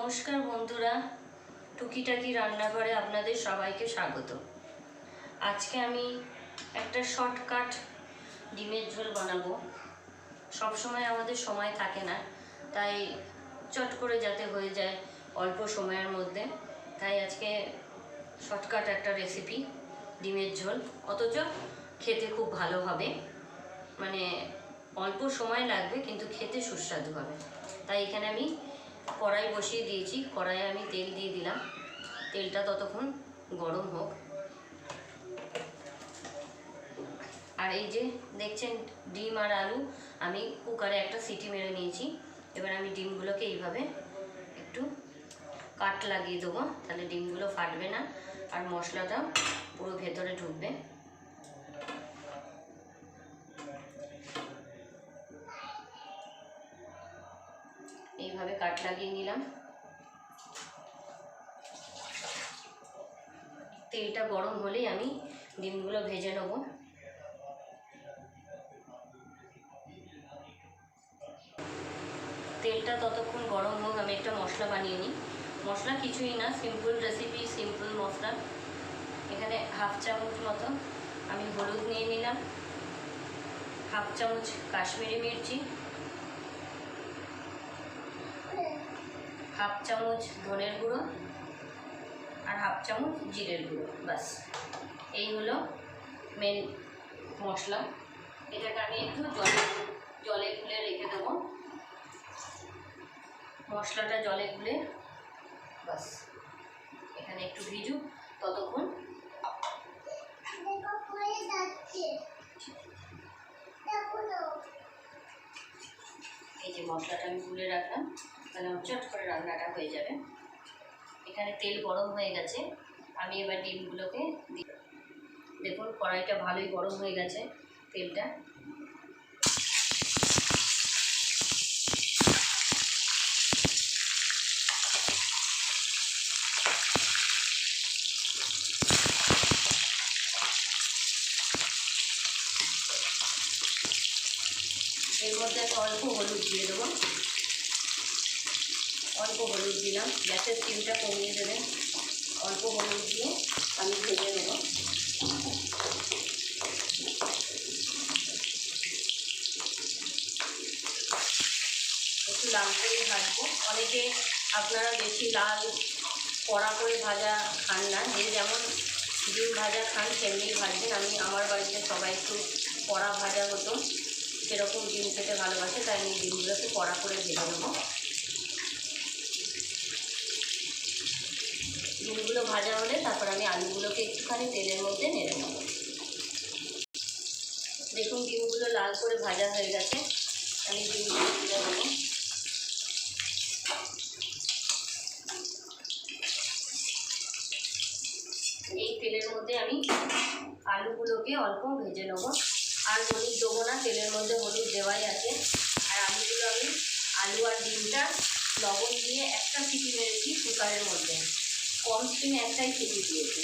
নমস্কার বন্ধুরা, টুকিটাকি রান্নাঘরে আপনাদের সবাইকে স্বাগত। আজকে আমি একটা শর্টকাট ডিমের ঝোল বানাবো। সব সময় আমাদের সময় থাকে না, তাই চট করে যাতে হয়ে যায় অল্প সময়ের মধ্যে। তাই আজকে শর্টকাট একটা রেসিপি, ডিমের ঝোল। অথচ খেতে খুব ভালো হবে। মানে অল্প সময় লাগবে, কিন্তু খেতে সুস্বাদু হবে। তাই এখানে আমি কড়াই বসিয়ে দিয়েছি। কড়াইয়ে আমি তেল দিয়ে দিলাম। তেলটা ততক্ষণ গরম হোক। আর এই যে দেখছেন ডিম আর আলু, আমি কুকারে একটা সিটি মেরে নিয়েছি। এবার আমি ডিমগুলোকে এইভাবে একটু কাট লাগিয়ে দেবো। তাহলে ডিমগুলো ফাটবে না। আর মশলাটা পুরো ভেতরে ঢুকবে। কাট লাগিয়ে নিলাম। তেলটা গরম হলেই আমি ডিমগুলো ভেজে নেব। তেলটা ততক্ষণ গরম হোক, আমি একটা মশলা বানিয়ে নিই। মশলা কিছুই না সিম্পল রেসিপি সিম্পল মশলা। এখানে হাফ চামচ মতো আমি হলুদ নিয়ে নিলাম। হাফ চামচ কাশ্মীরি মির্চি। হাফ চামচ ধনের গুঁড়ো আর হাফ চামচ জিরের গুঁড়ো বাস এই হলো মেন মশলা। এটাকে আমি একটু জলে জলে গুলে রেখে দেবো। মশলাটা জলে গুলে বাস এখানে একটু ভিজুক, ততক্ষণ এই যে মশলাটা আমি গুলে রাখলাম। তাহলে আমার চট করে রান্নাটা হয়ে যাবে। এখানে তেল গরম হয়ে গেছে। আমি এবার ডিমগুলোকে দেখুন, কড়াইটা ভালোই গরম হয়ে গেছে তেলটা। এর মধ্যে আমি অল্প হলুদ দিয়ে দেবো। অল্প হলুদ দিলাম। গ্যাসের স্টিমটা কমিয়ে দেবেন। অল্প হলুদ দিয়ে আমি ভেজে নেব। একটু লাল করে ভাজবো। অনেকে আপনারা বেশি লাল কড়া করে ভাজা খান না। যে যেমন ডিম ভাজা খান তেমনি ভাজবেন। আমি আমার বাড়িতে সবাই একটু কড়া ভাজা হতো। সেরকম ডিম খেতে ভালোবাসে, তাই আমি ডিমগুলোকে কড়া করে ভেজে নেব। ডিমগুলো ভাজা হলে তারপর আমি আলুগুলোকে একটুখানি তেলের মধ্যে নেড়ে নেব। দেখুন ডিমগুলো লাল করে ভাজা হয়ে গেছে। আমি ডিমগুলো তুলে নেব। এই তেলের মধ্যে আমি আলুগুলোকে অল্প ভেজে নেব। আর হলুদ দেবো না, তেলের মধ্যে হলুদ দেওয়াই আছে। আর আলুগুলো আমি আলু আর ডিমটা লবণ দিয়ে একটা সিটি মেরেছি কুকারের মধ্যে। কম স্টিমে একটাই সিটি দিয়েছি।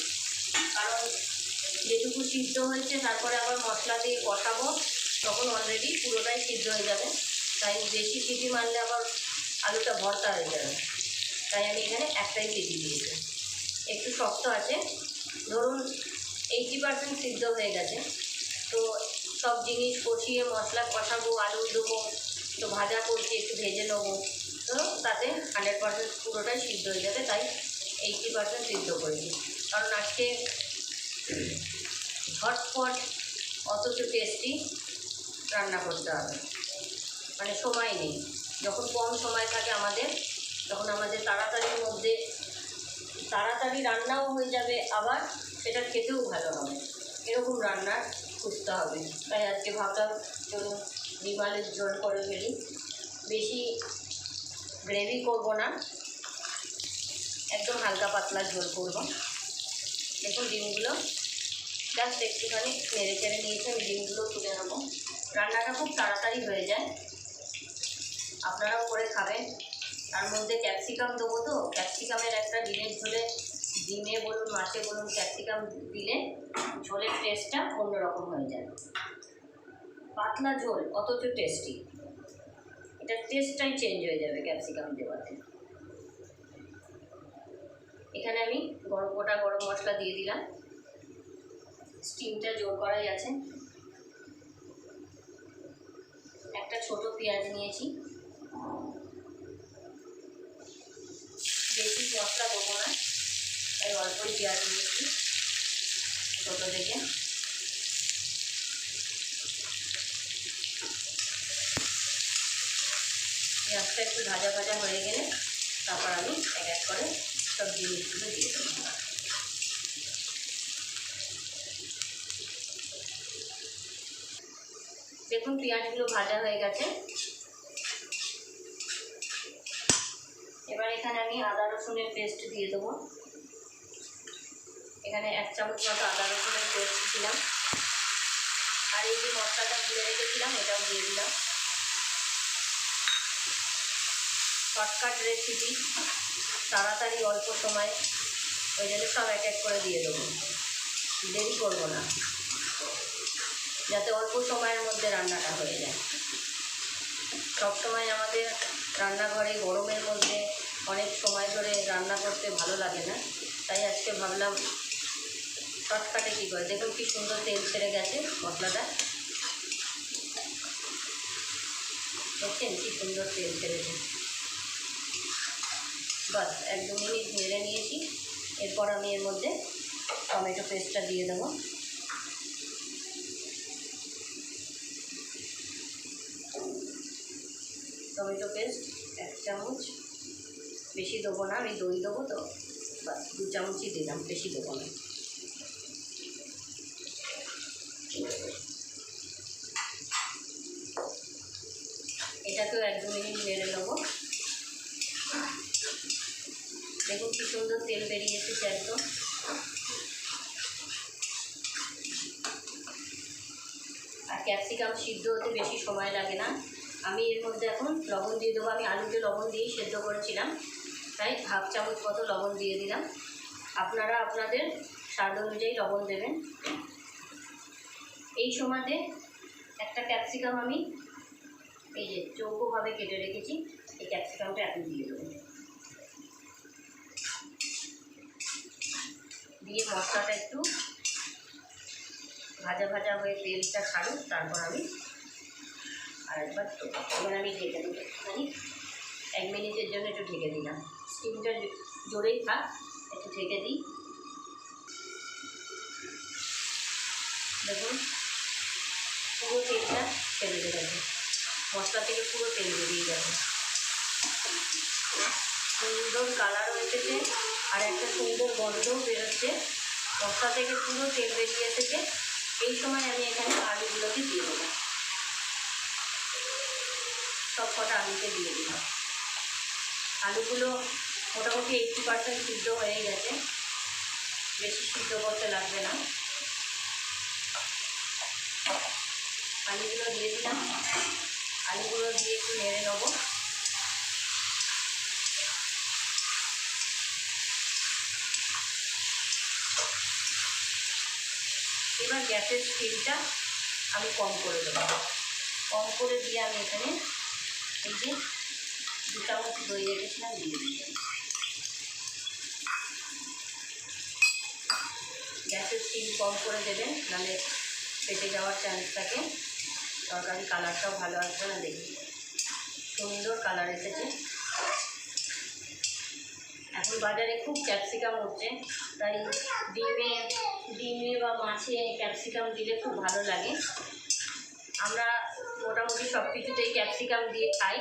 কারণ যেটুকু সিদ্ধ হয়েছে, তারপরে আবার মশলা দিয়ে কষাবো, তখন অলরেডি পুরোটাই সিদ্ধ হয়ে যাবে। তাই বেশি সিটি মারলে আবার আলুটা ভর্তা হয়ে যাবে। তাই আমি এখানে একটাই সিটি দিয়েছি। একটু শক্ত আছে। ধরুন এইটি পার্সেন্ট সিদ্ধ হয়ে গেছে। তো সব জিনিস কষিয়ে মশলা কষাবো, আলু দেবো, তো ভাজা করছি, একটু ভেজে নেব, তো তাতে হান্ড্রেড পার্সেন্ট পুরোটাই সিদ্ধ হয়ে যাবে। তাই এইটটি পার্সেন্ট সিদ্ধ করেছি কারণ আজকে ঝটপট অথচ টেস্টি রান্না করতে হবে। মানে সময় নেই। যখন কম সময় থাকে আমাদের, তখন আমাদের তাড়াতাড়ির মধ্যে তাড়াতাড়ি রান্নাও হয়ে যাবে, আবার সেটা খেতেও ভালো হবে। এরকম রান্না খুঁজতে হবে। তাই আজকে ভাবলাম চলুন ডিমালের ঝোল করে ফেলি। বেশি গ্রেভি করব না। একদম হালকা পাতলা ঝোল করব। দেখুন ডিমগুলো জাস্ট একটুখানি নেড়ে চেড়ে নিয়েছি, আমি ডিমগুলো তুলে নেব। রান্নাটা খুব তাড়াতাড়ি হয়ে যায়। আপনারাও করে খাবেন। তার মধ্যে ক্যাপসিকাম দেবো তো ক্যাপসিকামের একটা ডিমের ঝোলে, ডিমে বলুন, মাছে বলুন ক্যাপসিকাম দিলে ঝোলের টেস্টটা অন্যরকম হয়ে যায়। পাতলা ঝোল, অথচ টেস্টি এটার টেস্টটাই চেঞ্জ হয়ে যাবে ক্যাপসিকাম দেওয়াতে। এখানে আমি গরম, গোটা গরম মশলা দিয়ে দিলাম। স্টিমটা জোর করাই আছে। একটা ছোট পেঁয়াজ নিয়েছি। বেশি মশলা দেবো না, তাই অল্পই পেঁয়াজ নিয়েছি ছোটো থেকে। পেঁয়াজটা একটু ভাজা ভাজা হয়ে গেলে তারপর আমি এক এক করে সব জিনিসগুলো দিয়ে দেবো দেখুন, পেঁয়াজগুলো ভাজা হয়ে গেছে। এবার এখানে আমি আদা রসুনের পেস্ট দিয়ে দেবো। এখানে এক চামচ মতো আদা রসুনের পেস্ট দিলাম। আর এই যে মশলাটা দিয়ে রেখেছিলাম, এটাও দিয়ে দিলাম। শর্টকাট রেসিপি তাড়াতাড়ি অল্প সময় ওই জন্য সব এক এক করে দিয়ে দেবো। দেরি করব না। যাতে অল্প সময়ের মধ্যে রান্নাটা হয়ে যায়। সবসময় আমাদের রান্নাঘরে গরমের মধ্যে অনেক সময় ধরে রান্না করতে ভালো লাগে না। তাই আজকে ভাবলাম শর্টকাটে কী করে? দেখুন কি সুন্দর তেল ছেড়ে গেছে মশলাটা। দেখছেন কি সুন্দর তেল ছেড়েছে বাস এক দু মিনিট নেড়ে নিয়েছি। এরপর আমি এর মধ্যে টমেটো পেস্টটা দিয়ে দেবো। টমেটো পেস্ট এক চামচ। বেশি দেবো না, আমি দই দেবো তো। বাস, দু চামচই দিলাম, বেশি দেবো না। এটাকেও এক দু মিনিট নেড়ে নেব দেখুন কি সুন্দর তেল বেরিয়ে এসেছে একদম আর ক্যাপসিকাম সিদ্ধ হতে বেশি সময় লাগে না, আমি এর মধ্যে এখন লবণ দিয়ে দেবো। আমি আলুতে লবণ দিয়েই সেদ্ধ করেছিলাম। তাই হাফ চামচ মতো লবণ দিয়ে দিলাম। আপনারা আপনাদের স্বাদ অনুযায়ী লবণ দেবেন। এই সময়তে একটা ক্যাপসিকাম আমি এই যে চৌকোভাবে কেটে রেখেছি, এই ক্যাপসিকামটা এখন দিয়ে দেবো। দিয়ে মশলাটা একটু ভাজা ভাজা হয়ে তেলটা ছাড়ুক, তারপর আমি আর একবার এবার আমি ঢেকে দেবো মানে এক মিনিটের জন্য একটু ঢেকে দিলাম। স্টিমটা জোরেই থাক, একটু ঢেকে দিই। দেখুন, পুরো তেলটা ছেড়ে দেবে মশলা থেকে পুরো তেল বেরিয়ে যাবে সুন্দর কালারও এসেছে আর একটা সুন্দর গন্ধও বেরোচ্ছে। মশলা থেকে পুরো তেল বেরিয়ে এসেছে। এই সময় আমি এখানে আলুগুলোকে দিয়ে দেবো সব কটা আলুকে দিয়ে দিলাম। আলুগুলো মোটামুটি এইটটি পার্সেন্ট সিদ্ধ হয়ে গেছে। বেশি সিদ্ধ করতে লাগবে না। আলুগুলো দিয়ে দিলাম। আলুগুলো দিয়ে একটু নেড়ে নেব। এবার গ্যাসের স্টিমটা আমি কম করে দেবো। কম করে দিয়ে আমি এখানে এই যে দু চামচ দই রেখেছিলাম দিয়ে দিই গ্যাসের স্টিম কম করে দেবেন, নাহলে পেটে যাওয়ার চান্স থাকে। তরকারি কালারটাও ভালো আসবে না দেখি। সুন্দর কালার এসেছে। এখন বাজারে খুব ক্যাপসিকাম হচ্ছে, তাই ডিমে ডিমে বা মাছে ক্যাপসিকাম দিলে খুব ভালো লাগে। আমরা মোটামুটি সব কিছুতেই ক্যাপসিকাম দিয়ে খাই,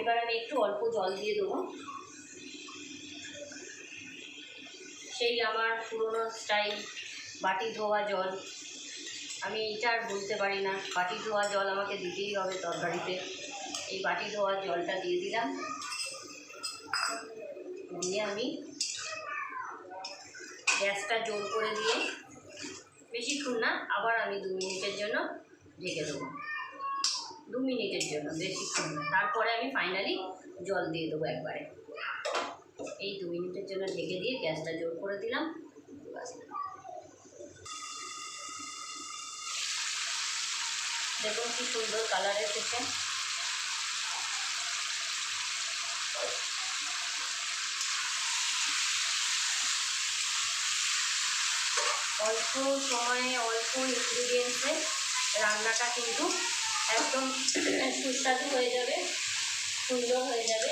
এবার আমি একটু অল্প জল দিয়ে দেবো। সেই আমার পুরনো স্টাইল বাটি ধোয়া জল। আমি এইটা আর বলতে পারি না, বাটি ধোয়া জল আমাকে দিতেই হবে তরকারিতে। এই বাটি ধোয়া জলটা দিয়ে দিলাম। দিয়ে আমি গ্যাসটা জোর করে দিয়ে, বেশিক্ষণ না, আবার আমি দু মিনিটের জন্য রেখে দেবো। দু মিনিটের জন্য বেশিক্ষণ তারপরে আমি ফাইনালি জল দিয়ে দেবো একবারে। এই দু মিনিটের জন্য ঢেকে দিয়ে গ্যাসটা জোর করে দিলাম। দেখুন কি সুন্দর কালার এসেছে। অল্প সময়ে অল্প ইনগ্রিডিয়েন্টসে রান্নাটা কিন্তু একদম সুস্বাদু হয়ে যাবে, সুন্দর হয়ে যাবে।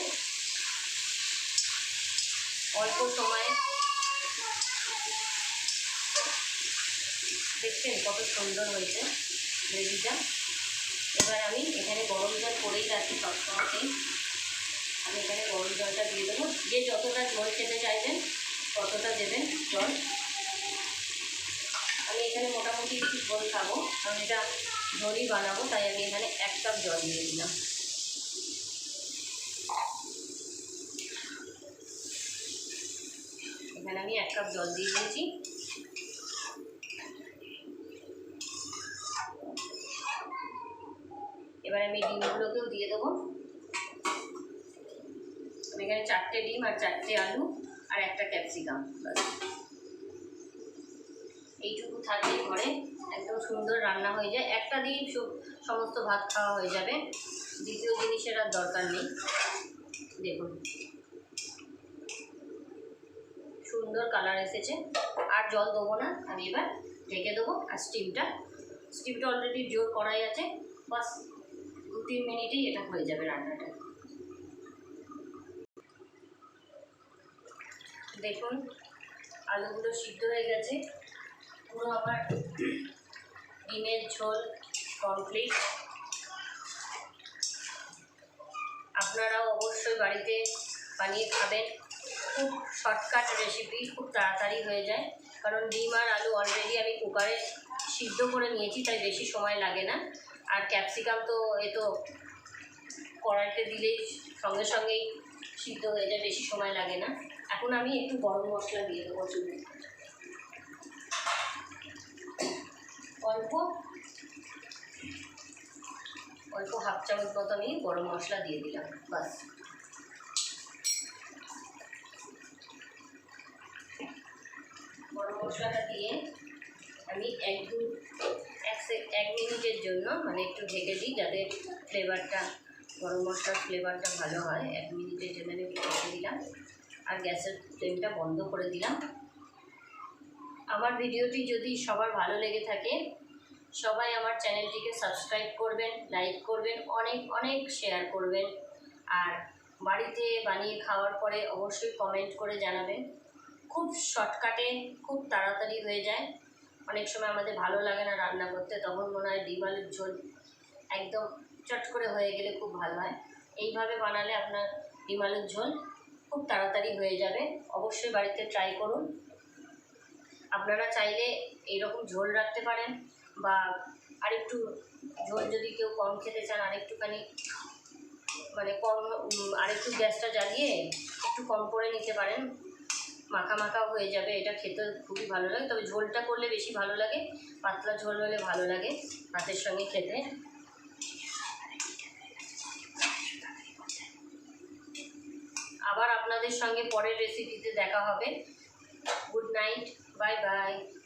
অল্প সময়ে দেখছেন কত সুন্দর হয়েছে গ্রেভিটা। এবার আমি এখানে গরম জল করেই রাখি সবসময়তেই। আমি এখানে গরম জলটা দিয়ে দেবো। যে যতটা জল খেতে চাইবেন ততটা দেবেন জল। আমি এখানে মোটামুটি জল খাব। কারণ এটা ঝোলই বানাবো, তাই আমি এখানে এক কাপ জল দিয়ে দিলাম। এখানে আমি এক কাপ জল দিয়ে দিয়েছি। এবার আমি ডিমগুলোকেও দিয়ে দেবো। আমি এখানে চারটে ডিম আর চারটে আলু আর একটা ক্যাপসিকাম এইটুকু থাকলে ঘরে একদম সুন্দর রান্না হয়ে যায়। একটা সব- সমস্ত ভাত খাওয়া হয়ে যাবে। দ্বিতীয় জিনিসের আর দরকার নেই। দেখুন। সুন্দর কালার এসেছে। আর জল দেবো না। আমি এবার ঢেকে দেবো। আর স্টিমটা। স্টিমটা অলরেডি জোর করাই আছে। বাস দু তিন মিনিটেই এটা হয়ে যাবে রান্নাটা। দেখুন, আলুগুলো সিদ্ধ হয়ে গেছে। পুরো আমার ডিমের ঝোল কমপ্লিট আপনারাও অবশ্যই বাড়িতে বানিয়ে খাবেন। খুব শর্টকাট রেসিপি খুব তাড়াতাড়ি হয়ে যায়। কারণ ডিম আর আলু অলরেডি আমি কুকারে সিদ্ধ করে নিয়েছি, তাই বেশি সময় লাগে না। আর ক্যাপসিকাম তো, এ তো কড়াইতে দিলেই সঙ্গে সঙ্গেই সিদ্ধ হয়ে যায়, বেশি সময় লাগে না। এখন আমি একটু গরম মশলা দিয়ে দেবো চুলে অল্প অল্প হাফ চামচ মতো আমি গরম মশলা দিয়ে দিলাম, বাস। গরম মশলাটা দিয়ে আমি এক দু, এক মিনিটের জন্য মানে একটু ঢেকে দিই যাতে ফ্লেভারটা গরম মশলার ফ্লেভারটা ভালো হয়। এক মিনিটের জন্য আমি ঢেকে দিলাম। আর গ্যাসের ফ্লেমটা বন্ধ করে দিলাম। আমার ভিডিওটি যদি সবার ভালো লেগে থাকে, সবাই আমার চ্যানেলটিকে সাবস্ক্রাইব করবেন লাইক করবেন, অনেক অনেক শেয়ার করবেন। আর বাড়িতে বানিয়ে খাওয়ার পরে অবশ্যই কমেন্ট করে জানাবেন। খুব শর্টকাটে খুব তাড়াতাড়ি হয়ে যায়। অনেক সময় আমাদের ভালো লাগে না রান্না করতে, তখন মনে হয় ডিম আলুর ঝোল একদম চট করে হয়ে গেলে খুব ভালো হয়। এইভাবে বানালে আপনার ডিম আলুর ঝোল খুব তাড়াতাড়ি হয়ে যাবে। অবশ্যই বাড়িতে ট্রাই করুন। আপনারা চাইলে এইরকম ঝোল রাখতে পারেন বা আরেকটু ঝোল যদি কেউ কম খেতে চান, আরেকটুখানি মানে কম আরেকটু গ্যাসটা জ্বালিয়ে একটু কম করে নিতে পারেন। মাখা মাখাও হয়ে যাবে, এটা খেতে খুবই ভালো লাগে। তবে ঝোলটা করলে বেশি ভালো লাগে, পাতলা ঝোল হলে ভালো লাগে ভাতের সঙ্গে খেতে। আবার আপনাদের সঙ্গে পরের রেসিপিতে দেখা হবে। Good night Bye-bye.